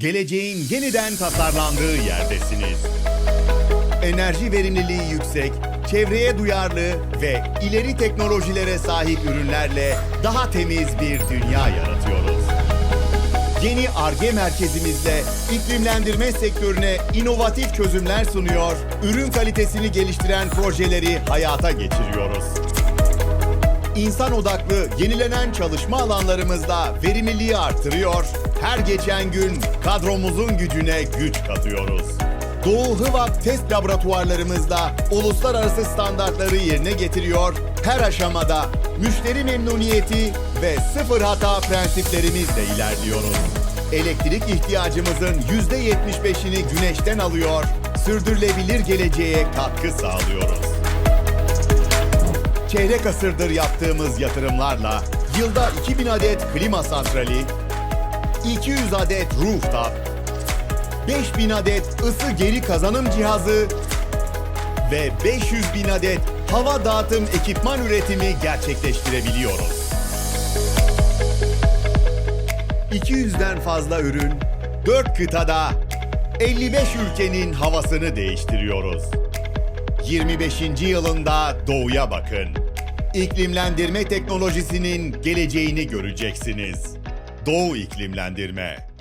Geleceğin yeniden tasarlandığı yerdesiniz. Enerji verimliliği yüksek, çevreye duyarlı ve ileri teknolojilere sahip ürünlerle daha temiz bir dünya yaratıyoruz. Yeni ARGE merkezimizle iklimlendirme sektörüne inovatif çözümler sunuyor, ürün kalitesini geliştiren projeleri hayata geçiriyoruz. İnsan odaklı yenilenen çalışma alanlarımızda verimliliği artırıyor, her geçen gün kadromuzun gücüne güç katıyoruz. Doğu Hıvak test laboratuvarlarımızda uluslararası standartları yerine getiriyor, her aşamada müşteri memnuniyeti ve sıfır hata prensiplerimizle ilerliyoruz. Elektrik ihtiyacımızın %75'ini güneşten alıyor, sürdürülebilir geleceğe katkı sağlıyoruz. Çeyrek asırdır yaptığımız yatırımlarla yılda 2000 adet klima santrali, 200 adet rooftop, 5000 adet ısı geri kazanım cihazı ve 500 bin adet hava dağıtım ekipman üretimi gerçekleştirebiliyoruz. 200'den fazla ürün, 4 kıtada, 55 ülkenin havasını değiştiriyoruz. 25. yılında doğuya bakın. İklimlendirme teknolojisinin geleceğini göreceksiniz. Doğu iklimlendirme.